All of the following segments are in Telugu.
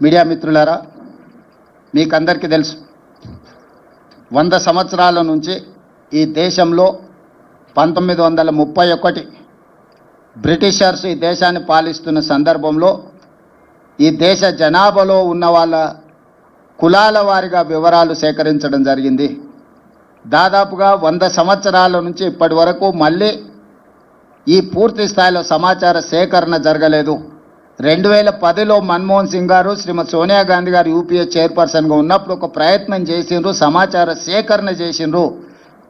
మీడియా మిత్రులారా మీకందరికీ తెలుసు వంద సంవత్సరాల నుంచి ఈ దేశంలో పంతొమ్మిది వందల ముప్పై ఒకటి బ్రిటిషర్స్ ఈ దేశాన్ని పాలిస్తున్న సందర్భంలో ఈ దేశ జనాభాలో ఉన్న వాళ్ళ కులాల వారిగా వివరాలు సేకరించడం జరిగింది. దాదాపుగా వంద సంవత్సరాల నుంచి ఇప్పటి వరకు మళ్ళీ ఈ పూర్తి స్థాయిలో సమాచార సేకరణ జరగలేదు. రెండు వేల పదిలో మన్మోహన్ సింగ్ గారు శ్రీమతి సోనియా గాంధీ గారు యూపీఏ చైర్పర్సన్గా ఉన్నప్పుడు ఒక ప్రయత్నం చేసిండ్రు సమాచార సేకరణ చేసిండ్రు.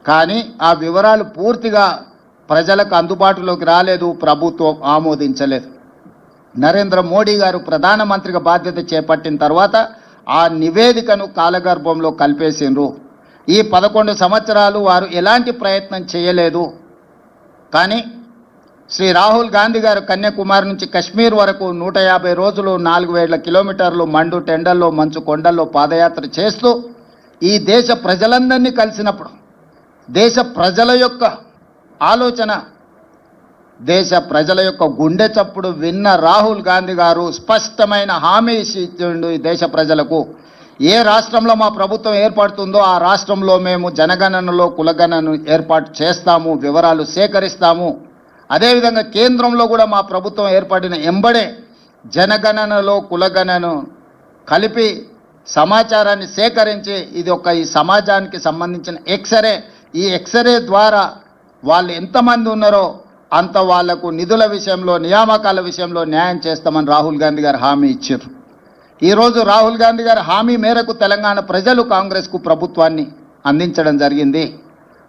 కానీ ఆ వివరాలు పూర్తిగా ప్రజలకు అందుబాటులోకి రాలేదు ప్రభుత్వం ఆమోదించలేదు. నరేంద్ర మోడీ గారు ప్రధానమంత్రిగా బాధ్యత చేపట్టిన తర్వాత ఆ నివేదికను కాలగర్భంలో కలిపేసిండ్రు. ఈ పదకొండు సంవత్సరాలు వారు ఎలాంటి ప్రయత్నం చేయలేదు. కానీ శ్రీ రాహుల్ గాంధీ గారు కన్యాకుమారి నుంచి కశ్మీర్ వరకు నూట యాభై రోజులు నాలుగు వేల కిలోమీటర్లు మండు టెండల్లో మంచు కొండల్లో పాదయాత్ర చేస్తూ ఈ దేశ ప్రజలందరినీ కలిసినప్పుడు దేశ ప్రజల యొక్క ఆలోచన దేశ ప్రజల యొక్క గుండె చప్పుడు విన్న రాహుల్ గాంధీ గారు స్పష్టమైన హామీ ఇచ్చిండు ఈ దేశ ప్రజలకు. ఏ రాష్ట్రంలో మా ప్రభుత్వం ఏర్పడుతుందో ఆ రాష్ట్రంలో మేము జనగణనలో కులగణను ఏర్పాటు చేస్తాము వివరాలు సేకరిస్తాము. అదేవిధంగా కేంద్రంలో కూడా మా ప్రభుత్వం ఏర్పడిన ఎంబడే జనగణనలో కులగణను కలిపి సమాచారాన్ని సేకరించి ఇది ఒక ఈ సమాజానికి సంబంధించిన ఎక్స్రే. ఈ ఎక్స్రే ద్వారా వాళ్ళు ఎంతమంది ఉన్నారో అంత వాళ్ళకు నిధుల విషయంలో నియామకాల విషయంలో న్యాయం చేస్తామని రాహుల్ గాంధీ గారు హామీ ఇచ్చారు. ఈరోజు రాహుల్ గాంధీ గారి హామీ మేరకు తెలంగాణ ప్రజలు కాంగ్రెస్కు ప్రభుత్వాన్ని అందించడం జరిగింది.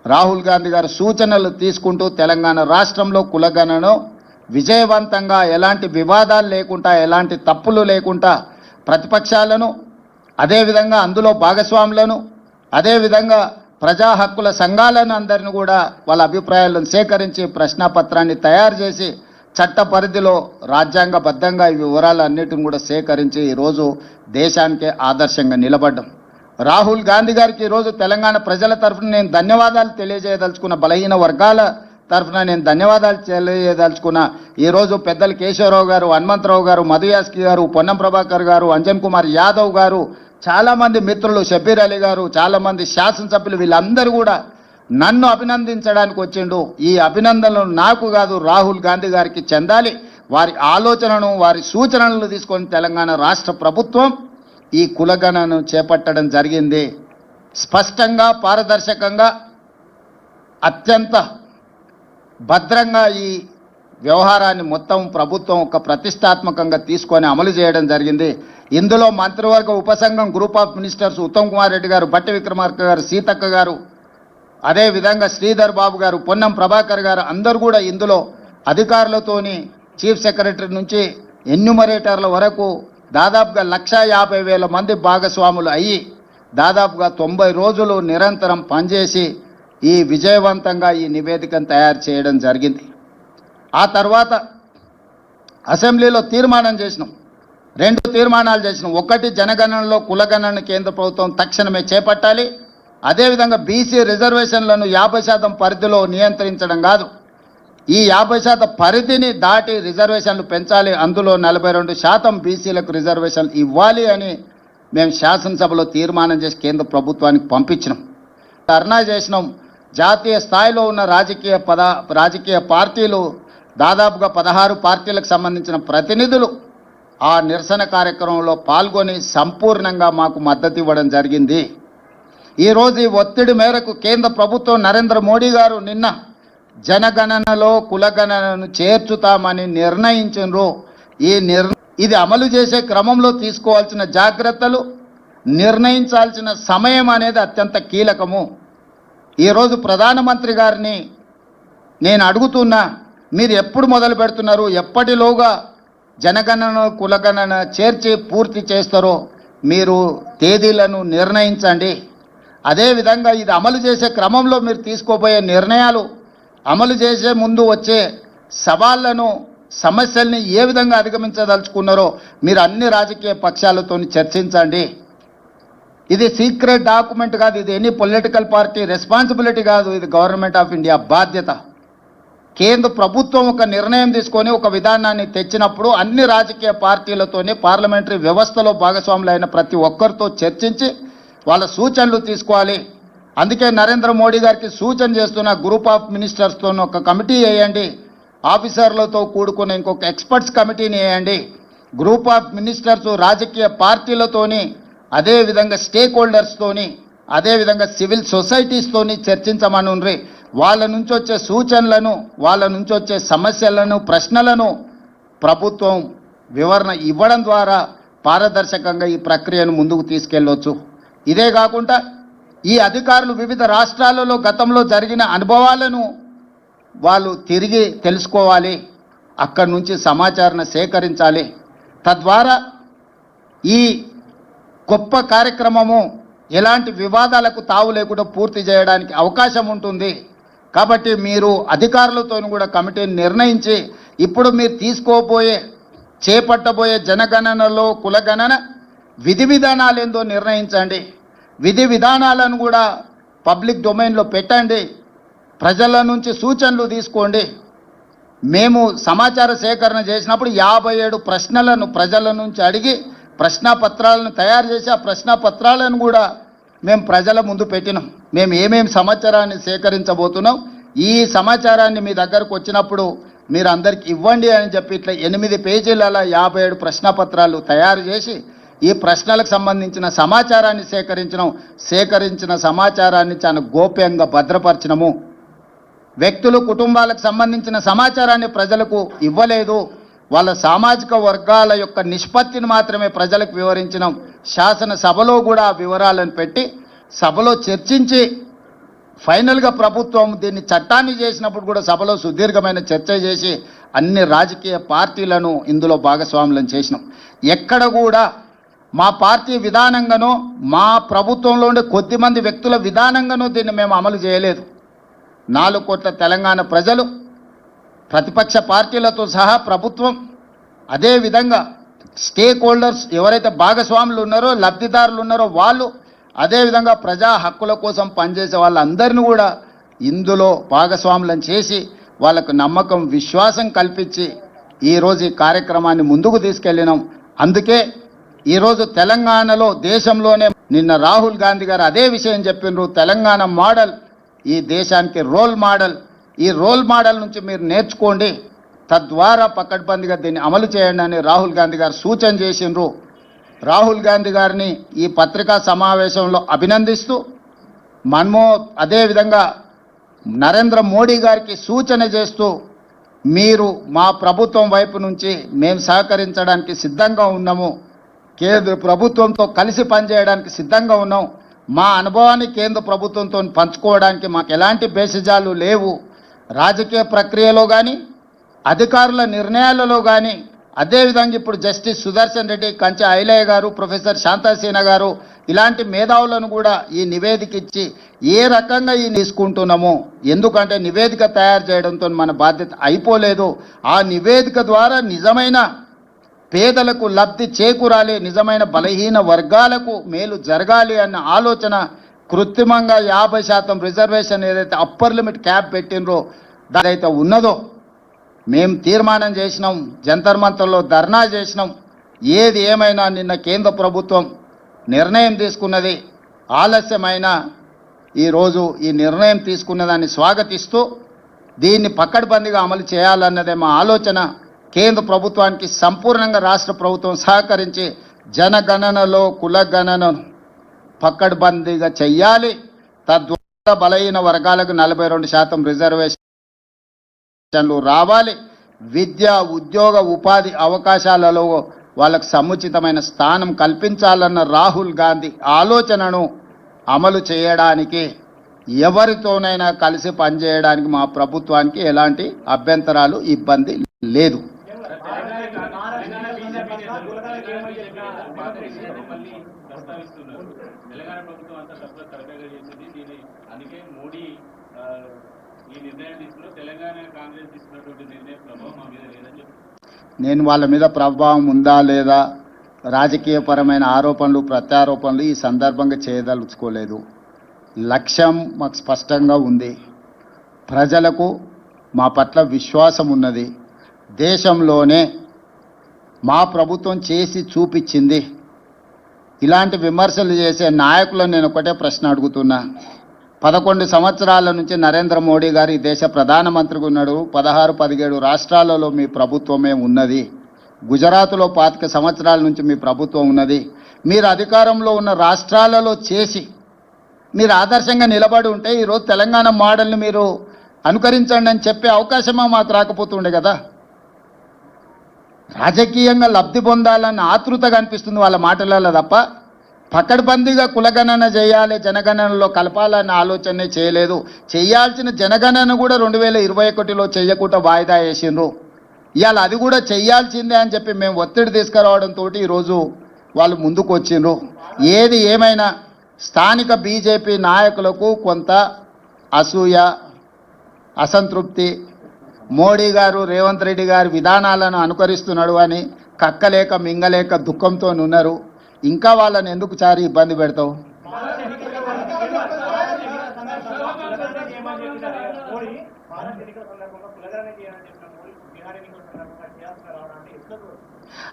రాహుల్ గాంధీ గారు సూచనలు తీసుకుంటూ తెలంగాణ రాష్ట్రంలో కులగణను విజయవంతంగా ఎలాంటి వివాదాలు లేకుండా ఎలాంటి తప్పులు లేకుండా ప్రతిపక్షాలను అదేవిధంగా అందులో భాగస్వాములను అదేవిధంగా ప్రజా హక్కుల సంఘాలను అందరిని కూడా వాళ్ళ అభిప్రాయాలను సేకరించి ప్రశ్నపత్రాన్ని తయారు చేసి చట్ట పరిధిలో రాజ్యాంగబద్ధంగా ఈ వివరాలన్నిటిని కూడా సేకరించి ఈరోజు దేశానికే ఆదర్శంగా నిలబడ్డం. రాహుల్ గాంధీ గారికి ఈరోజు తెలంగాణ ప్రజల తరఫున నేను ధన్యవాదాలు తెలియజేయదలుచుకున్న బలహీన వర్గాల తరఫున నేను ధన్యవాదాలు తెలియజేయదలుచుకున్న ఈరోజు పెద్దలు కేశవరావు గారు హనుమంతరావు గారు మధుయాస్కి గారు పొన్నం ప్రభాకర్ గారు అంజన్ కుమార్ యాదవ్ గారు చాలామంది మిత్రులు షబీర్ అలీ గారు చాలామంది శాసనసభ్యులు వీళ్ళందరూ కూడా నన్ను అభినందించడానికి వచ్చిండు. ఈ అభినందనలు నాకు కాదు రాహుల్ గాంధీ గారికి చెందాలి. వారి ఆలోచనను వారి సూచనలను తీసుకొని తెలంగాణ రాష్ట్ర ప్రభుత్వం ఈ కులగణను చేపట్టడం జరిగింది. స్పష్టంగా పారదర్శకంగా అత్యంత భద్రంగా ఈ వ్యవహారాన్ని మొత్తం ప్రభుత్వం ఒక ప్రతిష్టాత్మకంగా తీసుకొని అమలు చేయడం జరిగింది. ఇందులో మంత్రివర్గ ఉపసంఘం group of ministers Uttam Kumar Reddy garu Bhatti Vikramarka గారు సీతక్క గారు అదేవిధంగా శ్రీధర్ బాబు గారు పొన్నం ప్రభాకర్ గారు అందరూ కూడా ఇందులో అధికారులతోని చీఫ్ సెక్రటరీ నుంచి ఎన్యుమరేటర్ల వరకు దాదాపుగా లక్ష యాభై వేల మంది భాగస్వాములు అయ్యి దాదాపుగా తొంభై రోజులు నిరంతరం పనిచేసి ఈ విజయవంతంగా ఈ నివేదికను తయారు చేయడం జరిగింది. ఆ తర్వాత అసెంబ్లీలో తీర్మానం చేసినాం. రెండు తీర్మానాలు చేసినాం. ఒకటి జనగణనలో కులగణన కేంద్ర ప్రభుత్వం తక్షణమే చేపట్టాలి. అదేవిధంగా బీసీ రిజర్వేషన్లను యాభై శాతం పరిధిలో నియంత్రించడం కాదు. ఈ యాభై శాతం పరిధిని దాటి రిజర్వేషన్లు పెంచాలి. అందులో నలభై రెండు శాతం బీసీలకు రిజర్వేషన్లు ఇవ్వాలి అని మేము శాసనసభలో తీర్మానం చేసి కేంద్ర ప్రభుత్వానికి పంపించినాం. ధర్నా చేసినాం. జాతీయ స్థాయిలో ఉన్న రాజకీయ పద రాజకీయ పార్టీలు దాదాపుగా పదహారు పార్టీలకు సంబంధించిన ప్రతినిధులు ఆ నిరసన కార్యక్రమంలో పాల్గొని సంపూర్ణంగా మాకు మద్దతు ఇవ్వడం జరిగింది. ఈరోజు ఈ ఒత్తిడి మేరకు కేంద్ర ప్రభుత్వం నరేంద్ర మోడీ గారు నిన్న జనగణనలో కులగణనను చేర్చుతామని నిర్ణయించారు ఈ నిర్ ఇది అమలు చేసే క్రమంలో తీసుకోవాల్సిన జాగ్రత్తలు నిర్ణయించాల్సిన సమయం అనేది అత్యంత కీలకము. ఈరోజు ప్రధానమంత్రి గారిని నేను అడుగుతున్నా మీరు ఎప్పుడు మొదలు పెడుతున్నారు? ఎప్పటిలోగా జనగణన కులగణన చేర్చి పూర్తి చేస్తారో మీరు తేదీలను నిర్ణయించండి. అదేవిధంగా ఇది అమలు చేసే క్రమంలో మీరు తీసుకోబోయే నిర్ణయాలు అమలు చేసే ముందు వచ్చే సవాళ్ళను సమస్యల్ని ఏ విధంగా అధిగమించదలుచుకున్నారో మీరు అన్ని రాజకీయ పక్షాలతో చర్చించండి. ఇది సీక్రెట్ డాక్యుమెంట్ కాదు ఇది ఎనీ పొలిటికల్ పార్టీ రెస్పాన్సిబిలిటీ కాదు ఇది గవర్నమెంట్ ఆఫ్ ఇండియా బాధ్యత. కేంద్ర ప్రభుత్వం ఒక నిర్ణయం తీసుకొని ఒక విధానాన్ని తెచ్చినప్పుడు అన్ని రాజకీయ పార్టీలతోనే పార్లమెంటరీ వ్యవస్థలో భాగస్వాములైన ప్రతి ఒక్కరితో చర్చించి వాళ్ళ సూచనలు తీసుకోవాలి. అందుకే నరేంద్ర మోడీ గారికి సూచన చేస్తున్న గ్రూప్ ఆఫ్ మినిస్టర్స్తో ఒక కమిటీ వేయండి. ఆఫీసర్లతో కూడుకున్న ఇంకొక ఎక్స్పర్ట్స్ కమిటీని వేయండి. గ్రూప్ ఆఫ్ మినిస్టర్స్ రాజకీయ పార్టీలతోని అదేవిధంగా స్టేక్ హోల్డర్స్తోని అదేవిధంగా సివిల్ సొసైటీస్తోని చర్చించమనుండ్రి వాళ్ళ నుంచి వచ్చే సూచనలను వాళ్ళ నుంచి వచ్చే సమస్యలను ప్రశ్నలను ప్రభుత్వం వివరణ ఇవ్వడం ద్వారా పారదర్శకంగా ఈ ప్రక్రియను ముందుకు తీసుకెళ్ళవచ్చు ఇదే కాకుండా ఈ అధికారులు వివిధ రాష్ట్రాలలో గతంలో జరిగిన అనుభవాలను వాళ్ళు తిరిగి తెలుసుకోవాలి అక్కడి నుంచి సమాచారాన్ని సేకరించాలి. తద్వారా ఈ గొప్ప కార్యక్రమము ఎలాంటి వివాదాలకు తావు లేకుండా పూర్తి చేయడానికి అవకాశం ఉంటుంది. కాబట్టి మీరు అధికారులతో కూడా కమిటీని నిర్ణయించి ఇప్పుడు మీరు తీసుకోబోయే చేపట్టబోయే జనగణనలో కులగణన విధి విధానాలు ఏందో నిర్ణయించండి. విధి విధానాలను కూడా పబ్లిక్ డొమైన్లో పెట్టండి. ప్రజల నుంచి సూచనలు తీసుకోండి. మేము సమాచార సేకరణ చేసినప్పుడు యాభై ఏడు ప్రశ్నలను ప్రజల నుంచి అడిగి ప్రశ్నపత్రాలను తయారు చేసి ఆ ప్రశ్నపత్రాలను కూడా మేము ప్రజల ముందు పెట్టినాం. మేము ఏమేమి సమాచారాన్ని సేకరించబోతున్నాం ఈ సమాచారాన్ని మీ దగ్గరకు వచ్చినప్పుడు మీరు అందరికి ఇవ్వండి అని చెప్పి ఇట్లా ఎనిమిది పేజీల యాభై ఏడు ప్రశ్నపత్రాలు తయారు చేసి ఈ ప్రశ్నలకు సంబంధించిన సమాచారాన్ని సేకరించడం సేకరించిన సమాచారాన్ని చాలా గోప్యంగా భద్రపరచడము వ్యక్తులు కుటుంబాలకు సంబంధించిన సమాచారాన్ని ప్రజలకు ఇవ్వలేదు. వాళ్ళ సామాజిక వర్గాల యొక్క నిష్పత్తిని మాత్రమే ప్రజలకు వివరించడం శాసనసభలో కూడా వివరాలను పెట్టి సభలో చర్చించి ఫైనల్గా ప్రభుత్వం దీన్ని చట్టాన్ని చేసినప్పుడు కూడా సభలో సుదీర్ఘమైన చర్చ చేసి అన్ని రాజకీయ పార్టీలను ఇందులో భాగస్వాములను చేసినాం. ఎక్కడ కూడా మా పార్టీ విధానంగానో మా ప్రభుత్వంలో ఉండే కొద్దిమంది వ్యక్తుల విధానంగానో దీన్ని మేము అమలు చేయలేదు. నాలుగు కోట్ల తెలంగాణ ప్రజలు ప్రతిపక్ష పార్టీలతో సహా ప్రభుత్వం అదేవిధంగా స్టేక్ హోల్డర్స్ ఎవరైతే భాగస్వాములు ఉన్నారో లబ్ధిదారులు ఉన్నారో వాళ్ళు అదేవిధంగా ప్రజా హక్కుల కోసం పనిచేసే వాళ్ళందరినీ కూడా ఇందులో భాగస్వాములను చేసి వాళ్ళకు నమ్మకం విశ్వాసం కల్పించి ఈరోజు ఈ కార్యక్రమాన్ని ముందుకు తీసుకెళ్ళినాం. అందుకే ఈరోజు తెలంగాణలో దేశంలోనే నిన్న రాహుల్ గాంధీ గారు అదే విషయం చెప్పినారు తెలంగాణ మోడల్ ఈ దేశానికి రోల్ మోడల్. ఈ రోల్ మోడల్ నుంచి మీరు నేర్చుకోండి. తద్వారా పకడ్బందీగా దీన్ని అమలు చేయండి అని రాహుల్ గాంధీ గారు సూచన చేసిండ్రు. రాహుల్ గాంధీ గారిని ఈ పత్రికా సమావేశంలో అభినందిస్తూ మన్మో అదేవిధంగా నరేంద్ర మోడీ గారికి సూచన చేస్తూ మీరు మా ప్రభుత్వం వైపు నుంచి మేము సహకరించడానికి సిద్ధంగా ఉన్నాము. కేంద్ర ప్రభుత్వంతో కలిసి పనిచేయడానికి సిద్ధంగా ఉన్నాం. మా అనుభవాన్ని కేంద్ర ప్రభుత్వంతో పంచుకోవడానికి మాకు ఎలాంటి బేసిజాలు లేవు. రాజకీయ ప్రక్రియలో కానీ అధికారుల నిర్ణయాలలో కానీ అదేవిధంగా ఇప్పుడు జస్టిస్ సుదర్శన్ రెడ్డి కంచె ఐలయ్య గారు ప్రొఫెసర్ శాంతాసేన గారు ఇలాంటి మేధావులను కూడా ఈ నివేదిక ఇచ్చి ఏ రకంగా ఈ తీసుకుంటున్నాము ఎందుకంటే నివేదిక తయారు చేయడంతో మన బాధ్యత అయిపోలేదు. ఆ నివేదిక ద్వారా నిజమైన పేదలకు లబ్ధి చేకూరాలి నిజమైన బలహీన వర్గాలకు మేలు జరగాలి అన్న ఆలోచన కృత్రిమంగా యాభై శాతం రిజర్వేషన్ ఏదైతే అప్పర్ లిమిట్ క్యాప్ పెట్టినరో దాదైతే ఉన్నదో మేము తీర్మానం చేసినాం జంతర్ మంతర్లో ధర్నా చేసినాం. ఏది ఏమైనా నిన్న కేంద్ర ప్రభుత్వం నిర్ణయం తీసుకున్నది ఆలస్యమైన ఈరోజు ఈ నిర్ణయం తీసుకున్న దాన్ని స్వాగతిస్తూ దీన్ని పక్కడబందిగా అమలు చేయాలన్నదే మా ఆలోచన. కేంద్ర ప్రభుత్వానికి సంపూర్ణంగా రాష్ట్ర ప్రభుత్వం సహకరించి జనగణనలో కులగణనను పక్కడ్బందీగా చెయ్యాలి. తద్వారా బలహీన వర్గాలకు నలభై రెండు శాతం రిజర్వేషన్లు రావాలి. విద్య ఉద్యోగ ఉపాధి అవకాశాలలో వాళ్ళకు సముచితమైన స్థానం కల్పించాలన్న రాహుల్ గాంధీ ఆలోచనను అమలు చేయడానికి ఎవరితోనైనా కలిసి పనిచేయడానికి మా ప్రభుత్వానికి ఎలాంటి అభ్యంతరాలు ఇబ్బంది లేదు. ప్రస్తావిస్తున్నారు తెలంగాణ ప్రభుత్వం అంతా తప్ప తరగగా చేసింది దీని అందుకే మోడీ ఈ నిర్ణయం తీసుకున్న తెలంగాణ కాంగ్రెస్ తీసుకున్నటువంటి నిర్ణయం ప్రభావం మా మీద లేదని నేను వాళ్ళ మీద ప్రభావం ఉందా లేదా? రాజకీయపరమైన ఆరోపణలు ప్రత్యారోపణలు ఈ సందర్భంగా చేయదలుచుకోలేదు. లక్ష్యం మాకు స్పష్టంగా ఉంది. ప్రజలకు మా పట్ల విశ్వాసం ఉన్నది. దేశంలోనే మా ప్రభుత్వం చేసి చూపించింది. ఇలాంటి విమర్శలు చేసే నాయకులను నేను ఒకటే ప్రశ్న అడుగుతున్నా. పదకొండు సంవత్సరాల నుంచి నరేంద్ర మోడీ గారు ఈ దేశ ప్రధానమంత్రిగా ఉన్నాడు. పదహారు పదిహేడు రాష్ట్రాలలో మీ ప్రభుత్వమే ఉన్నది. గుజరాత్లో పాతిక సంవత్సరాల నుంచి మీ ప్రభుత్వం ఉన్నది. మీరు అధికారంలో ఉన్న రాష్ట్రాలలో చేసి మీరు ఆదర్శంగా నిలబడి ఉంటే ఈరోజు తెలంగాణ మోడల్ని మీరు అనుకరించండి అని చెప్పే అవకాశమా మాకు రాకపోతుండే కదా. రాజకీయంగా లబ్ధి పొందాలన్న ఆతృత కనిపిస్తుంది వాళ్ళ మాటలలో తప్ప పక్కడబందీగా కులగణన చేయాలి జనగణనలో కలపాలన్న ఆలోచనే చేయలేదు. చేయాల్సిన జనగణన కూడా రెండు వేల ఇరవై ఒకటిలో చేయకుండా వాయిదా వేసిండ్రు. ఇవాళ అది కూడా చేయాల్సిందే అని చెప్పి మేము ఒత్తిడి తీసుకురావడంతో ఈరోజు వాళ్ళు ముందుకు వచ్చిండ్రు. ఏది ఏమైనా స్థానిక బీజేపీ నాయకులకు కొంత అసూయ అసంతృప్తి మోడీ గారు రేవంత్ రెడ్డి గారి విధానాలను అనుకరిస్తున్నాడు అని కక్కలేక మింగలేక దుఃఖంతో ఉన్నారు ఇంకా వాళ్ళని ఎందుకు చారి ఇబ్బంది పెడతావు?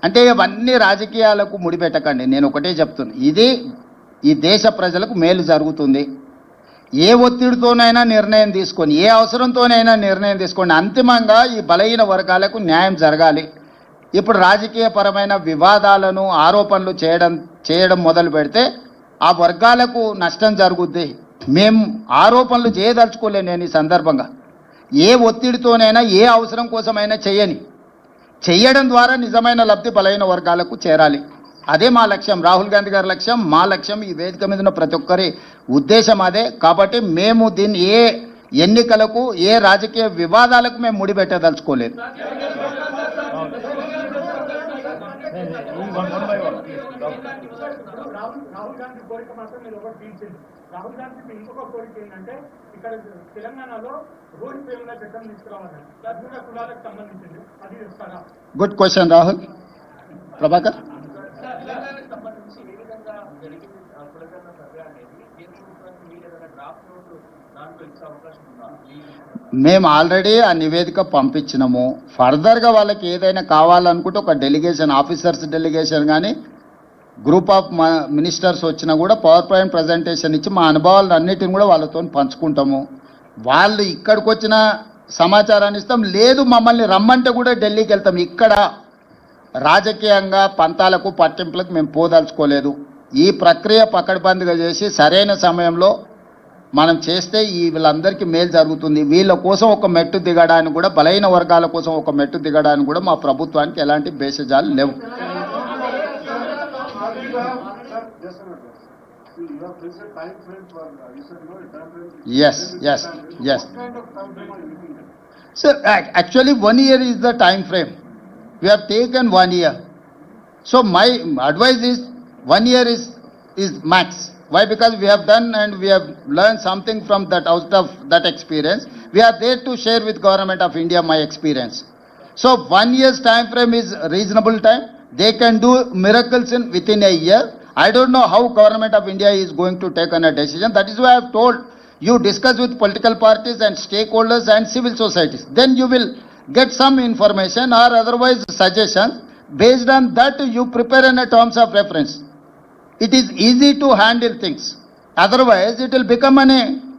అంటే ఇవన్నీ రాజకీయాలకు ముడిపెట్టకండి. నేను ఒకటే చెప్తున్నా. ఇది ఈ దేశ ప్రజలకు మేలు జరుగుతుంది. ఏ ఒత్తిడితోనైనా నిర్ణయం తీసుకొని ఏ అవసరంతోనైనా నిర్ణయం తీసుకోండి. అంతిమంగా ఈ బలహీన వర్గాలకు న్యాయం జరగాలి. ఇప్పుడు రాజకీయపరమైన వివాదాలను ఆరోపణలు చేయడం చేయడం మొదలు పెడితే ఆ వర్గాలకు నష్టం జరుగుద్ది. మేము ఆరోపణలు చేయదలుచుకోలే నేను ఈ సందర్భంగా. ఏ ఒత్తిడితోనైనా ఏ అవసరం కోసమైనా చేయని. చేయడం ద్వారా నిజమైన లబ్ధి బలైన వర్గాలకు చేరాలి. అదే మా లక్ష్యం. రాహుల్ గాంధీ గారి లక్ష్యం మా లక్ష్యం ఈ వేదిక మీద ఉన్న ప్రతి ఒక్కరి ఉద్దేశం అదే. కాబట్టి మేము దీన్ని ఏ ఎన్నికలకు ఏ రాజకీయ వివాదాలకు మేము ముడిపెట్టదలుచుకోలేదు. రాహుల్ రాహుల్ గాంధీ కోరిక మాత్రం మీరు ఒకటి తీర్చింది రాహుల్. గాంధీ మీ ఇంకొక కోరిక ఏంటంటే ఇక్కడ తెలంగాణలో రోడ్డు పేరున చట్టం తీసుకురావాలి అది కూడా కులాలకు సంబంధించింది అది ఇస్తారా గుడ్ క్వశ్చన్ రాహుల్. ప్రభాకర్? తెలంగాణకు సంబంధించి ఏ విధంగా జరిగింది? సర్వే అనేది మీరు ఏదైనా డ్రాఫ్ట్ దాంట్లో ఇచ్చే అవకాశం ఉందా? మేము ఆల్రెడీ ఆ నివేదిక పంపించినాము. ఫర్దర్గా వాళ్ళకి ఏదైనా కావాలనుకుంటే ఒక డెలిగేషన్ ఆఫీసర్స్ డెలిగేషన్ కానీ గ్రూప్ ఆఫ్ మినిస్టర్స్ వచ్చినా కూడా పవర్ పాయింట్ ప్రజెంటేషన్ ఇచ్చి మా అనుభవాలను అన్నిటిని కూడా వాళ్ళతో పంచుకుంటాము. వాళ్ళు ఇక్కడికి వచ్చిన సమాచారాన్ని ఇస్తాం. లేదు మమ్మల్ని రమ్మంటే కూడా ఢిల్లీకి వెళ్తాం. ఇక్కడ రాజకీయంగా పంతాలకు పట్టింపులకు మేము పోదలుచుకోలేదు. ఈ ప్రక్రియ పకడ్బందీగా చేసి సరైన సమయంలో మనం చేస్తే ఈ వీళ్ళందరికీ మేలు జరుగుతుంది. వీళ్ళ కోసం ఒక మెట్టు దిగడానికి కూడా బలైన వర్గాల కోసం ఒక మెట్టు దిగడానికి కూడా మా ప్రభుత్వానికి ఎలాంటి భేషజాలు లేవు. Yes yes yes sir actually one year is the time frame We have taken one year. So my advice is, one year is, is max. Why? Because we have done and we have learned something from that, out of that experience. We are there to share with government of India my experience. So one year's time frame is reasonable time. They can do miracles in, within a year. I don't know how government of India is going to take on a decision. That is why I have told you discuss with political parties and stakeholders and civil societies. Then you will get some information or otherwise suggestions. Based on that, you prepare in a terms of reference. It is easy to handle things. Otherwise, it will become an, a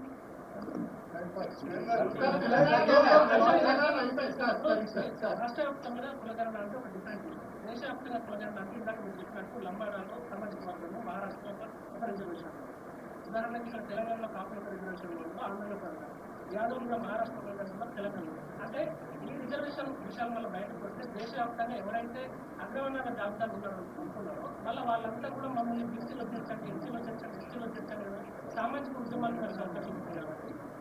రాష్ట్ర వ్యాప్తంగా కులగణన అంటే ఒక డిఫరెంట్ దేశవ్యాప్తంగా కులగణన అంటే ఇందాక మీరు చెప్పినట్టు లంబాడాలో సామాజిక వర్గంలో మహారాష్ట్రలో ఒక రిజర్వేషన్ ఉదాహరణకి ఇక్కడ తెలంగాణలో కాపుల రిజర్వేషన్ ఉందో ఆంధ్రలో పెడతారు యాదవ్ కూడా మహారాష్ట్రలో పెడతారు తెలంగాణలో అంటే ఈ రిజర్వేషన్ విషయాలు మళ్ళీ బయటకు వస్తే దేశవ్యాప్తంగా ఎవరైతే అగ్రవర్ణాల జాబితాలు ఉన్నారో అనుకున్నారో మళ్ళీ వాళ్ళంతా కూడా మమ్మల్ని బీసీలో చేర్చండి ఎస్సీలో చేర్చండి ఎస్టీలో చేర్చండి సామాజిక ఉద్యమాలు నడిచే అవకాశం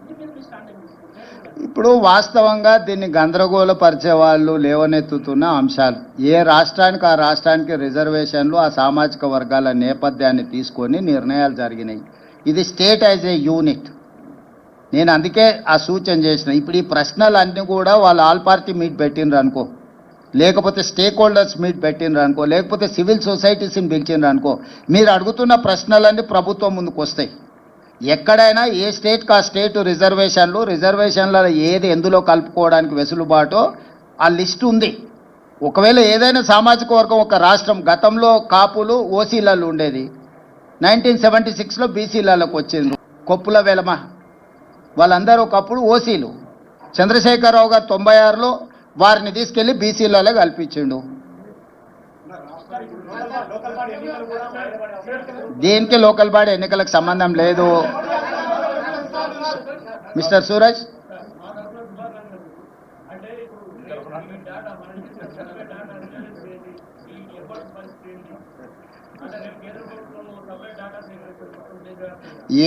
మీరు మీ ఇప్పుడు వాస్తవంగా దీన్ని గందరగోళపరిచే వాళ్ళు లేవనెత్తుతున్న అంశాలు. ఏ రాష్ట్రానికి ఆ రాష్ట్రానికి రిజర్వేషన్లు ఆ సామాజిక వర్గాల నేపథ్యాన్ని తీసుకొని నిర్ణయాలు జరిగినాయి. ఇది స్టేట్ యాజ్ ఏ యూనిట్. నేను అందుకే ఆ సూచన చేసిన. ఇప్పుడు ఈ ప్రశ్నలు అన్నీ కూడా వాళ్ళు ఆల్ పార్టీ మీట్ పెట్టిండ్రు అనుకో. లేకపోతే స్టేక్ హోల్డర్స్ మీట్ పెట్టిండ్రు అనుకో. లేకపోతే సివిల్ సొసైటీస్ని పిలిచినరు అనుకో. మీరు అడుగుతున్న ప్రశ్నలన్నీ ప్రభుత్వం ముందుకు వస్తాయి. ఎక్కడైనా ఏ స్టేట్కి ఆ స్టేట్ రిజర్వేషన్లు రిజర్వేషన్ల ఏది ఎందులో కలుపుకోవడానికి వెసులుబాటో ఆ లిస్ట్ ఉంది. ఒకవేళ ఏదైనా సామాజిక వర్గం ఒక రాష్ట్రం గతంలో కాపులు ఓసీలలో ఉండేది. నైన్టీన్ సెవెంటీ సిక్స్లో బీసీలలోకి వచ్చిండ్రు. కొప్పుల వెలమ వాళ్ళందరూ ఒకప్పుడు ఓసీలు. చంద్రశేఖరరావు గారు తొంభై ఆరులో వారిని తీసుకెళ్ళి బీసీలలో కల్పించిండు. దీనికి లోకల్ బాడీ ఎన్నికలకు సంబంధం లేదు? మిస్టర్ సూరజ్? అంటే ఇప్పుడు డేటా డేటా పరిస్థితి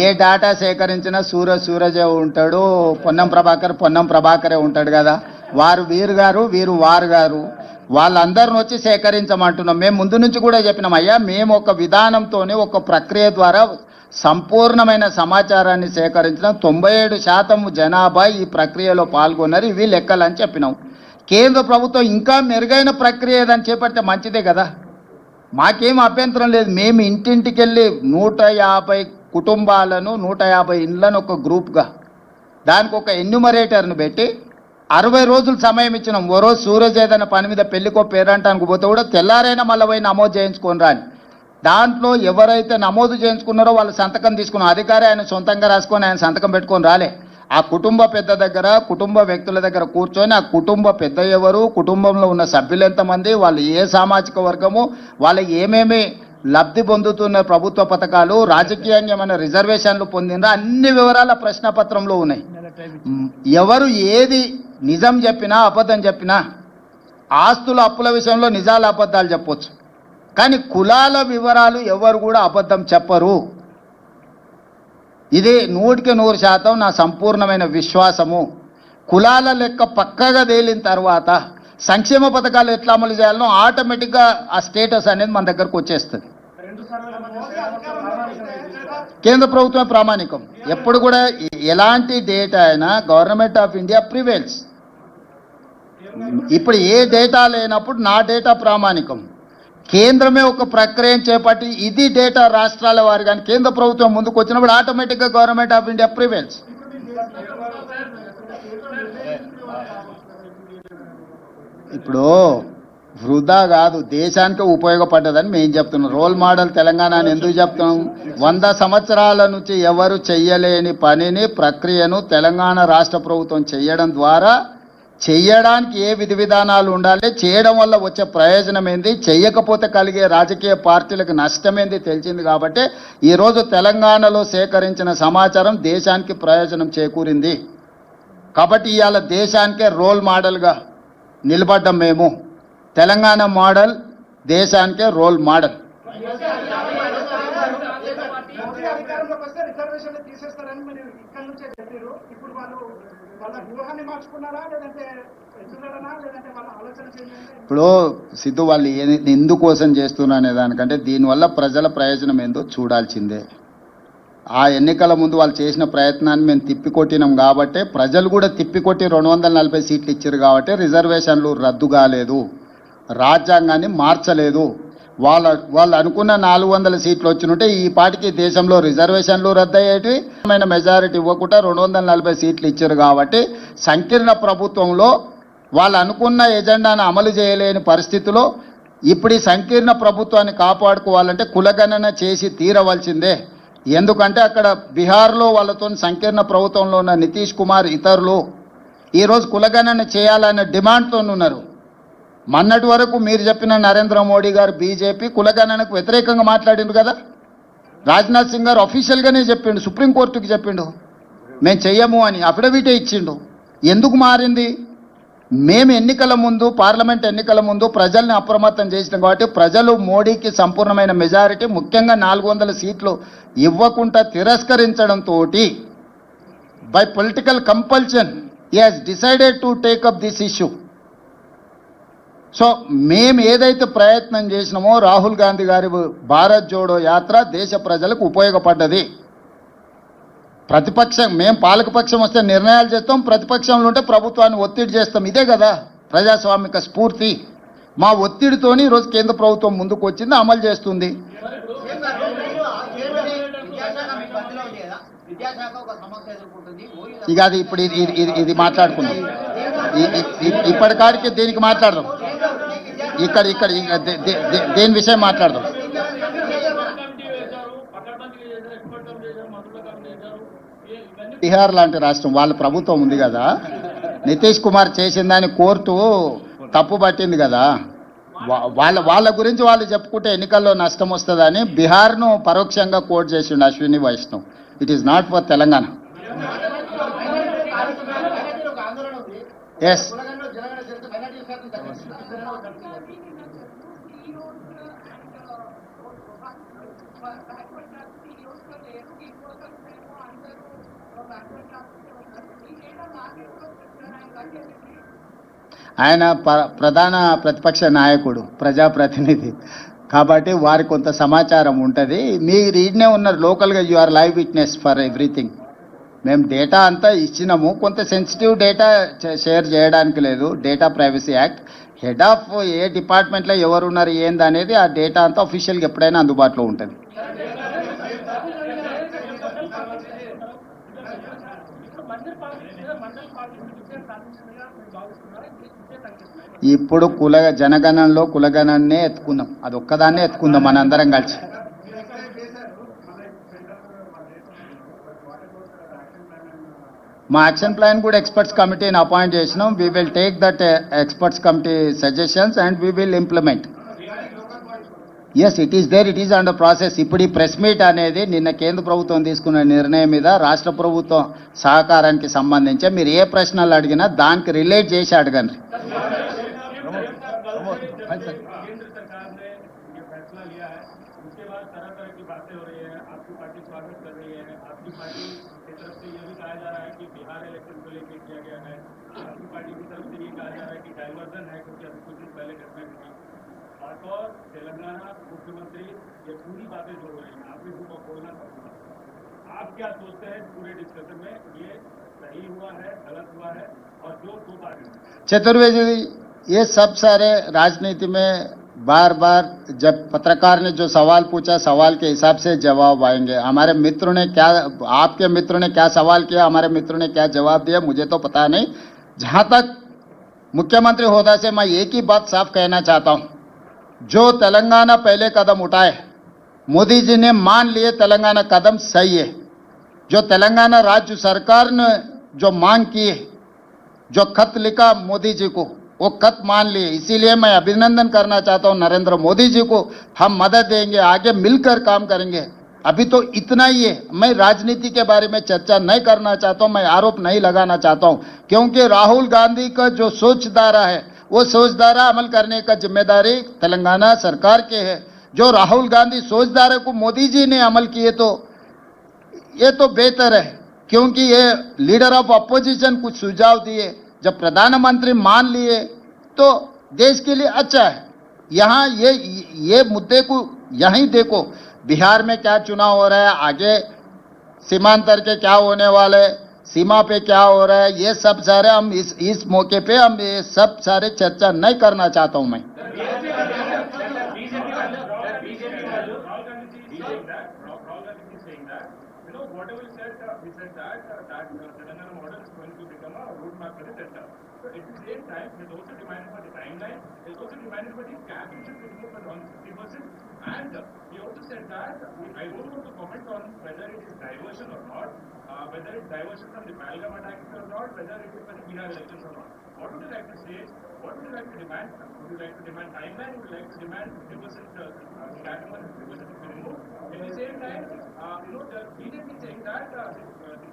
ఏ డేటా సేకరించినా సూరజ్ సూరజే ఉంటాడు పొన్నం ప్రభాకర్ పొన్నం ప్రభాకరే ఉంటాడు కదా. వారు వీరు గారు వీరు వారు గారు. వాళ్ళందరిని వచ్చి సేకరించమంటున్నాం. మేము ముందు నుంచి కూడా చెప్పినాం అయ్యా మేము ఒక విధానంతోనే ఒక ప్రక్రియ ద్వారా సంపూర్ణమైన సమాచారాన్ని సేకరించిన తొంభై ఏడు శాతం జనాభా ఈ ప్రక్రియలో పాల్గొన్నారు ఇవి లెక్కలని చెప్పినాం. కేంద్ర ప్రభుత్వం ఇంకా మెరుగైన ప్రక్రియ ఏదని చేపడితే మంచిదే కదా? మాకేం అభ్యంతరం లేదు. మేము ఇంటింటికి వెళ్ళి నూట యాభై కుటుంబాలను నూట యాభై ఇండ్లను ఒక గ్రూప్గా దానికి ఒక ఎన్యుమరేటర్ను పెట్టి అరవై రోజులు సమయం ఇచ్చినాం. ఓ రోజు సూరజ్ ఏదైనా పని మీద పెళ్ళికో పేరంటానికి పోతే కూడా తెల్లారైనా మళ్ళీ పోయి నమోదు చేయించుకొని రాని. దాంట్లో ఎవరైతే నమోదు చేయించుకున్నారో వాళ్ళు సంతకం తీసుకున్న అధికారి ఆయన సొంతంగా రాసుకొని ఆయన సంతకం పెట్టుకొని రాలే. ఆ కుటుంబ పెద్ద దగ్గర కుటుంబ వ్యక్తుల దగ్గర కూర్చొని ఆ కుటుంబ పెద్ద ఎవరు కుటుంబంలో ఉన్న సభ్యులు ఎంతమంది వాళ్ళు ఏ సామాజిక వర్గము వాళ్ళకి ఏమేమి లబ్ధి పొందుతున్న ప్రభుత్వ పథకాలు రాజకీయంగా ఏమైనా రిజర్వేషన్లు పొందినరా అన్ని వివరాల ప్రశ్న ప్రశ్నపత్రంలో ఉన్నాయి. ఎవరు ఏది నిజం చెప్పినా అబద్ధం చెప్పినా ఆస్తుల అప్పుల విషయంలో నిజాలు అబద్ధాలు చెప్పొచ్చు. కానీ కులాల వివరాలు ఎవరు కూడా అబద్ధం చెప్పరు. ఇది నూటికి నూరు శాతం నా సంపూర్ణమైన విశ్వాసము. కులాల లెక్క పక్కగా తేలిన తర్వాత సంక్షేమ పథకాలు ఎట్లా అమలు చేయాలనో ఆటోమేటిక్గా ఆ స్టేటస్ అనేది మన దగ్గరకు వచ్చేస్తుంది. కేంద్ర ప్రభుత్వమే ప్రామాణికం. ఎప్పుడు కూడా ఎలాంటి డేటా అయినా గవర్నమెంట్ ఆఫ్ ఇండియా ప్రివేల్స్. ఇప్పుడు ఏ డేటా లేనప్పుడు నా డేటా ప్రామాణికం. కేంద్రమే ఒక ప్రక్రియను చేపట్టి ఇది డేటా రాష్ట్రాల వారి కానీ కేంద్ర ప్రభుత్వం ముందుకు వచ్చినప్పుడు ఆటోమేటిక్గా గవర్నమెంట్ ఆఫ్ ఇండియా ప్రివెల్స్ ఇప్పుడు వృధా కాదు దేశానికి ఉపయోగపడ్డదని మేము చెప్తున్నాం. రోల్ మోడల్ తెలంగాణ అని ఎందుకు చెప్తున్నాం? వంద సంవత్సరాల నుంచి ఎవరు చెయ్యలేని పనిని ప్రక్రియను తెలంగాణ రాష్ట్ర ప్రభుత్వం చేయడం ద్వారా చేయడానికి ఏ విధి విధానాలు ఉండాలి చేయడం వల్ల వచ్చే ప్రయోజనం ఏంది చేయకపోతే కలిగే రాజకీయ పార్టీలకు నష్టమేంది తెలిసింది కాబట్టి ఈరోజు తెలంగాణలో సేకరించిన సమాచారం దేశానికి ప్రయోజనం చేకూరింది. కాబట్టి ఇవాళ దేశానికే రోల్ మోడల్గా నిలబడ్డం మేము. తెలంగాణ మోడల్ దేశానికే రోల్ మోడల్. అధికారంలోకి వస్తే రిజర్వేషన్లు తీసేస్తారని మీరు ఇక్కడ నుంచే చెప్పారు ఇప్పుడు వాళ్ళు ఇప్పుడు సిద్ధు వాళ్ళు ఎందుకోసం చేస్తున్నా అనే దానికంటే దీనివల్ల ప్రజల ప్రయోజనం ఏందో చూడాల్సిందే. ఆ ఎన్నికల ముందు వాళ్ళు చేసిన ప్రయత్నాన్ని మేము తిప్పికొట్టినాం కాబట్టి ప్రజలు కూడా తిప్పికొట్టి రెండు వందల నలభై సీట్లు ఇచ్చారు కాబట్టి రిజర్వేషన్లు రద్దు కాలేదు. రాజ్యాంగాన్ని మార్చలేదు. వాళ్ళ వాళ్ళు అనుకున్న నాలుగు వందల సీట్లు వచ్చినుంటే ఈ పాటికి దేశంలో రిజర్వేషన్లు రద్దయ్యేటివి. మెజారిటీ ఇవ్వకుండా రెండు వందల నలభై సీట్లు ఇచ్చారు కాబట్టి సంకీర్ణ ప్రభుత్వంలో వాళ్ళు అనుకున్న ఎజెండాను అమలు చేయలేని పరిస్థితిలో ఇప్పుడు ఈ సంకీర్ణ ప్రభుత్వాన్ని కాపాడుకోవాలంటే కులగణన చేసి తీరవలసిందే. ఎందుకంటే అక్కడ బీహార్లో వాళ్ళతో సంకీర్ణ ప్రభుత్వంలో ఉన్న నితీష్ కుమార్ ఇతరులు. ఈరోజు కులగణన చేయాలనే డిమాండ్తో ఉన్నారు మొన్నటి వరకు మీరు చెప్పిన నరేంద్ర మోడీ గారు బీజేపీ కులగణనకు వ్యతిరేకంగా మాట్లాడిండు కదా? రాజ్నాథ్ సింగ్ గారు అఫీషియల్గానే చెప్పిండు సుప్రీంకోర్టుకి చెప్పిండు. మేము చెయ్యము అని అఫిడవిటే ఇచ్చిండు. ఎందుకు మారింది? మేము ఎన్నికల ముందు పార్లమెంట్ ఎన్నికల ముందు ప్రజల్ని అప్రమత్తం చేసినాం కాబట్టి ప్రజలు మోడీకి సంపూర్ణమైన మెజారిటీ ముఖ్యంగా నాలుగు వందల సీట్లు ఇవ్వకుండా తిరస్కరించడంతో by political compulsion he has decided to take up this issue so మేము ఏదైతే ప్రయత్నం చేసినామో రాహుల్ గాంధీ గారి భారత్ జోడో యాత్ర దేశ ప్రజలకు ఉపయోగపడ్డది. ప్రతిపక్షం మేము పాలకపక్షం వస్తే నిర్ణయాలు చేస్తాం ప్రతిపక్షంలో ఉంటే ప్రభుత్వాన్ని ఒత్తిడి చేస్తాం. ఇదే కదా ప్రజాస్వామిక స్ఫూర్తి. మా ఒత్తిడితోని ఈరోజు కేంద్ర ప్రభుత్వం ముందుకు వచ్చింది అమలు చేస్తుంది. ఇక అది ఇప్పుడు ఇది ఇది- మాట్లాడుకున్నాం మాట్లాడుకుందాం. ఇప్పటికాడికి దీనికి మాట్లాడదాం. ఇక్కడ ఇక్కడ దే- దేని విషయం మాట్లాడదాం? బీహార్ లాంటి రాష్ట్రం వాళ్ళ ప్రభుత్వం ఉంది కదా? నితీష్ కుమార్ చేసిందని కోర్టు తప్పు పట్టింది కదా? వాళ్ళ వాళ్ళ గురించి వాళ్ళు చెప్పుకుంటే ఎన్నికల్లో నష్టం వస్తుందని బీహార్ను పరోక్షంగా కోర్టు చేసిండు Ashwini Vaishnaw. It is not for Telangana. Yes ఆయన ప్రధాన ప్రతిపక్ష నాయకుడు ప్రజాప్రతినిధి. కాబట్టి వారి కొంత సమాచారం ఉంటుంది. మీరు ఈడనే ఉన్నారు లోకల్గా you are live witness for everything మేము డేటా అంతా ఇచ్చినాము. కొంత సెన్సిటివ్ డేటా షేర్ చేయడానికి లేదు. Data privacy act head of a డిపార్ట్మెంట్లో ఎవరున్నారు ఏంది అనేది ఆ డేటా అంతా అఫీషియల్గా ఎప్పుడైనా అందుబాటులో ఉంటుంది. ఇప్పుడు ఇప్పుడు కుల జనగణనలో కులగణనే ఎత్తుకుందాం. అది ఒక్కదాన్నే ఎత్తుకుందాం. మనందరం కలిసి. మా యాక్షన్ ప్లాన్ కూడా ఎక్స్పర్ట్స్ కమిటీని అపాయింట్ చేసినాం we will take that experts committee suggestions and we will implement yes it is there it is under process ఇప్పుడు ఈ ప్రెస్ మీట్ అనేది నిన్న కేంద్ర ప్రభుత్వం తీసుకున్న నిర్ణయం మీద రాష్ట్ర ప్రభుత్వం సహకారానికి సంబంధించి మీరు ఏ ప్రశ్నలు అడిగినా దానికి రిలేట్ చేసి అడగండి केंद्र सरकार ने ये फैसला लिया है उसके बाद तरह तरह की बातें हो रही है आपकी पार्टी स्वागत कर रही है। आपकी पार्टी की तरफ़ से ये भी कहा जा रहा है कि बिहार इलेक्शन को लेकर किया गया है। आपकी पार्टी की तरफ़ से ये कहा जा रहा है कि डाइवर्जन है, क्योंकि अभी कुछ दिन पहले घटना घटी और तेलंगाना मुख्यमंत्री ये पूरी बातें जो हो रही हैं। आप इसको बोलना पड़ूँगा आप क्या सोचते हैं पूरे डिस्कशन में? ये सही हुआ है, गलत हुआ है? और जो दो पार्टी चतुर्वेदी, ये सब सारे राजनीति में बार बार जब पत्रकार ने जो सवाल पूछा, सवाल के हिसाब से जवाब आएँगे। हमारे मित्र ने क्या, आपके मित्र ने क्या सवाल किया, हमारे मित्र ने क्या जवाब दिया, मुझे तो पता नहीं। जहाँ तक मुख्यमंत्री होदा से मैं एक ही बात साफ़ कहना चाहता हूँ। जो तेलंगाना पहले कदम उठाए, मोदी जी ने मान लिए तेलंगाना कदम सही है। जो तेलंगाना राज्य सरकार ने जो मांग की है, जो खत लिखा मोदी जी को वो खत मान लिए। इसीलिए मैं अभिनंदन करना चाहता हूँ नरेंद्र मोदी जी को। हम मदद देंगे, आगे मिलकर काम करेंगे। अभी तो इतना ही है। मैं राजनीति के बारे में चर्चा नहीं करना चाहता हूँ, मैं आरोप नहीं लगाना चाहता हूँ। क्योंकि राहुल गांधी का जो सोचधारा है, वो सोचधारा अमल करने का ज़िम्मेदारी तेलंगाना सरकार के है। जो राहुल गांधी सोचधारा को मोदी जी ने अमल किए तो ये तो बेहतर है। क्योंकि ये लीडर ऑफ़ अपोजिशन कुछ सुझाव दिए। जब प्रधानमंत्री मान लिए तो देश के लिए अच्छा है। यहाँ ये ये मुद्दे को यहीं देखो बिहार में क्या चुनाव हो रहा है आगे सीमांतर के क्या होने वाले सीमा पे क्या हो रहा है ये सब सारे हम इस इस मौके पे हम ये सब सारे चर्चा नहीं करना चाहता हूँ मैं। You said, uh, said that, uh, that, uh, for. So at the same time he also demanding for the timeline. He also demanding for the cap should be removed 150 percent. And he also said that uh, I don't want to comment on whether it is diversion or not, uh, whether it's diversion from the Pahalgam attacks or not, whether it is for the Bihar elections or not. What would you like to say? What would you like to demand? Would you like to demand timeline? Would you like to demand 50% uh, uh, cap and 50% to be removed? At the same time, uh, you know, the BJP is saying that uh,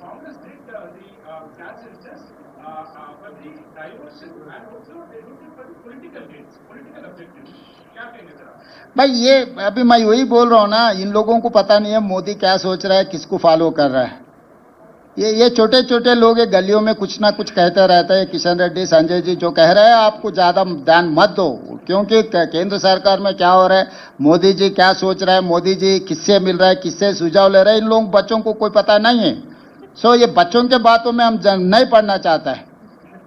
Congress did uh, the uh, cash census uh, uh, for the diversion and also they it for the political gains, political objectives. भाई ये अभी मैं वही बोल रहा हूँ ना इन लोगों को पता नहीं है मोदी क्या सोच रहा है किसको फॉलो कर रहा है। ये ये छोटे छोटे लोग गलियों में कुछ ना कुछ कहते रहते हैं किशन रेड्डी संजय जी जो कह रहे हैं आपको ज़्यादा ध्यान मत दो क्योंकि केंद्र सरकार में क्या हो रहा है मोदी जी क्या सोच रहा है मोदी जी किससे मिल रहा है किससे सुझाव ले रहे हैं इन लोगों बच्चों को कोई पता नहीं है। सो ये बच्चों के बातों में हम नहीं पढ़ना चाहता है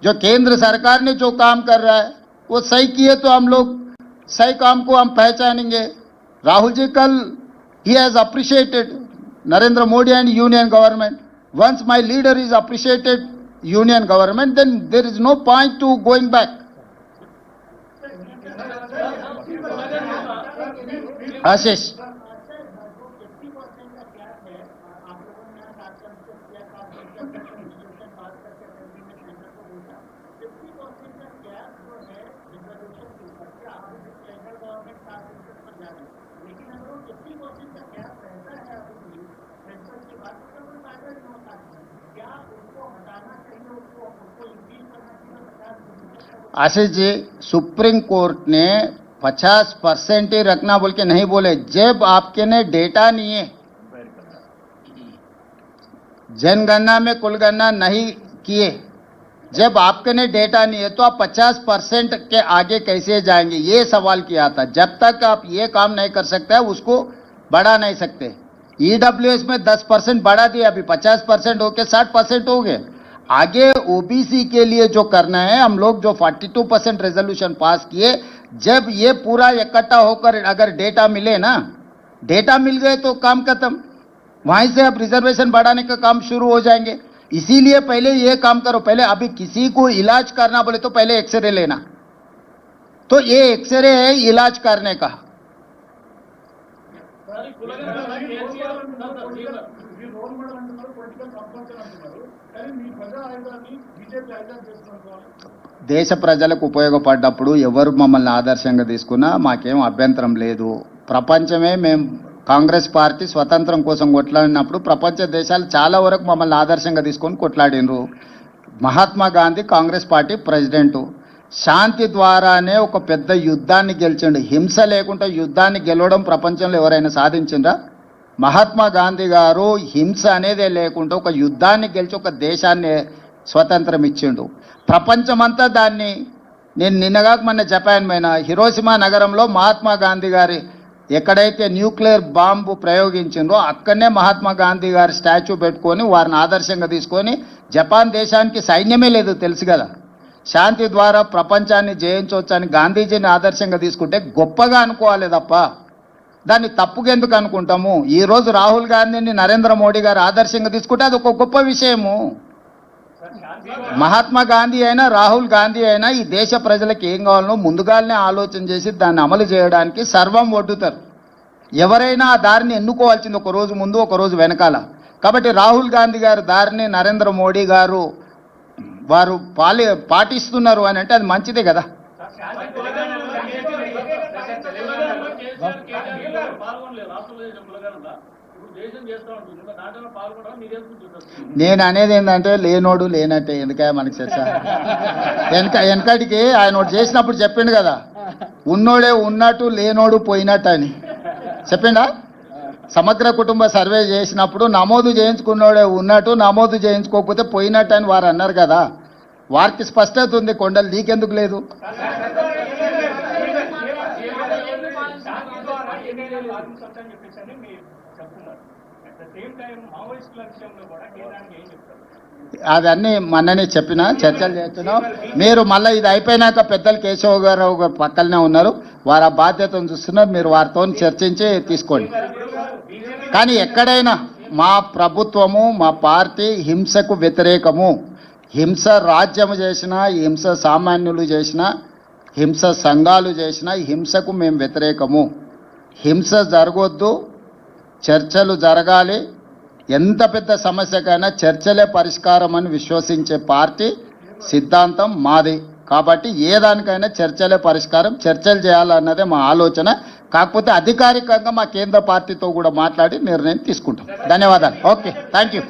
जो केंद्र सरकार ने जो काम कर रहा है वो सही किए तो हम लोग सही काम को हम पहचानेंगे राहुल जी कल ही has appreciated Narendra Modi and union government Once my leader is appreciated union government, then there is no point to going back. Ashish. Ashish ji, supreme court ने 50 परसेंट ही रखना बोल के नहीं बोले। जब आपके ने डेटा नहीं है। जनगणना में कुल गणना नहीं किए। जब आपके ने डेटा नहीं है तो आप 50 परसेंट के आगे कैसे जाएँगे? ये सवाल किया था। जब तक आप ये काम नहीं कर सकते, उसको बढ़ा नहीं सकते। ईडब्ल्यूएस में 10 परसेंट बढ़ा दिया। अभी 50 परसेंट होके 60 परसेंट हो गए। आगे ओबीसी के लिए जो करना है, हम लोग जो 42 परसेंट रेजोल्यूशन पास किए, जब ये पूरा इकट्ठा होकर अगर डेटा मिले ना डेटा मिल गए तो काम खत्म। वहीं से अब रिजर्वेशन बढ़ाने का काम शुरू हो जाएँगे। इसीलिए पहले ये काम करो, पहले अभी किसी को इलाज करना बोले तो पहले एक्सरे लेना। तो ये एक्सरे है इलाज करने का। మీరు రోల్ మోడల్ అంటున్నారు పొలిటికల్ కంపల్సరీ అంటున్నారు కానీ మీ ప్రజా ఆయుధాన్ని బీజేపీ చేస్తున్నారు దేశ ప్రజలకు ఉపయోగపడ్డప్పుడు ఎవరు మమ్మల్ని ఆదర్శంగా తీసుకున్నా మాకేం అభ్యంతరం లేదు. ప్రపంచమే మేము కాంగ్రెస్ పార్టీ స్వతంత్రం కోసం కొట్లాడినప్పుడు ప్రపంచ దేశాలు చాలా వరకు మమ్మల్ని ఆదర్శంగా తీసుకొని కొట్లాడినరు మహాత్మా గాంధీ కాంగ్రెస్ పార్టీ ప్రెసిడెంటు. శాంతి ద్వారానే ఒక పెద్ద యుద్ధాన్ని గెలిచిండు. హింస లేకుండా యుద్ధాన్ని గెలవడం ప్రపంచంలో ఎవరైనా సాధించిండ్రా? మహాత్మా గాంధీ గారు హింస అనేదే లేకుండా ఒక యుద్ధాన్ని గెలిచి ఒక దేశాన్ని స్వతంత్రం ఇచ్చిండు. ప్రపంచమంతా దాన్ని నేను నిన్నగాక మొన్న జపాన్ పైన హిరోషిమా నగరంలో మహాత్మా గాంధీ గారి ఎక్కడైతే న్యూక్లియర్ బాంబు ప్రయోగించిండ్రో అక్కడనే మహాత్మా గాంధీ గారి స్టాచ్యూ పెట్టుకొని వారిని ఆదర్శంగా తీసుకొని జపాన్ దేశానికి సైన్యమే లేదు తెలుసు కదా. శాంతి ద్వారా ప్రపంచాన్ని జయించవచ్చని గాంధీజీని ఆదర్శంగా తీసుకుంటే గొప్పగా అనుకోవాలి తప్ప దాన్ని తప్పుకెందుకు అనుకుంటాము? ఈరోజు రాహుల్ గాంధీని నరేంద్ర మోడీ గారు ఆదర్శంగా తీసుకుంటే అది ఒక గొప్ప విషయము. మహాత్మా గాంధీ అయినా రాహుల్ గాంధీ అయినా ఈ దేశ ప్రజలకు ఏం కావాలనో ముందుగానే ఆలోచన చేసి దాన్ని అమలు చేయడానికి సర్వం ఒడ్డుతారు. ఎవరైనా ఆ దారిని ఎన్నుకోవాల్సింది ఒక రోజు ముందు ఒక రోజు వెనకాల. కాబట్టి రాహుల్ గాంధీ గారి దారిని నరేంద్ర మోడీ గారు వారు పాలి పాటిస్తున్నారు అని అంటే అది మంచిదే కదా. నేను అనేది ఏంటంటే లేనోడు లేనట్టే ఎందుక మనకి చర్చ? వెనక వెనకటికి ఆయన ఒకటి చేసినప్పుడు చెప్పిండు కదా. ఉన్నోడే ఉన్నట్టు లేనోడు పోయినట్టు అని చెప్పిండా? సమగ్ర కుటుంబ సర్వే చేసినప్పుడు నమోదు చేయించుకున్నోడే ఉన్నట్టు నమోదు చేయించుకోకపోతే పోయినట్టు అని వారు అన్నారు కదా. వారికి స్పష్టత ఉంది కొండలు నీకెందుకు లేదు? అవన్నీ మొన్ననే చెప్పిన చర్చలు చేస్తున్నాం. మీరు మళ్ళీ ఇది అయిపోయినాక పెద్దలు కేశవ గారు పక్కనే ఉన్నారు. వారు ఆ బాధ్యతను చూస్తున్నారు. మీరు వారితో చర్చించి తీసుకోండి. కానీ ఎక్కడైనా మా ప్రభుత్వము మా పార్టీ హింసకు వ్యతిరేకము. హింస రాజ్యము చేసిన హింస సామాన్యులు చేసిన హింస సంఘాలు చేసిన హింసకు మేము వ్యతిరేకము. హింస జరగొద్దు చర్చలు జరగాలి. ఎంత పెద్ద సమస్యకైనా చర్చలే పరిష్కారం అని విశ్వసించే పార్టీ సిద్ధాంతం మాది. కాబట్టి ఏ దానికైనా చర్చలే పరిష్కారం చర్చలు చేయాలన్నదే మా ఆలోచన. కాకపోతే అధికారికంగా మా కేంద్ర పార్టీతో కూడా మాట్లాడి నిర్ణయం తీసుకుంటాం. ధన్యవాదాలు. Okay thank you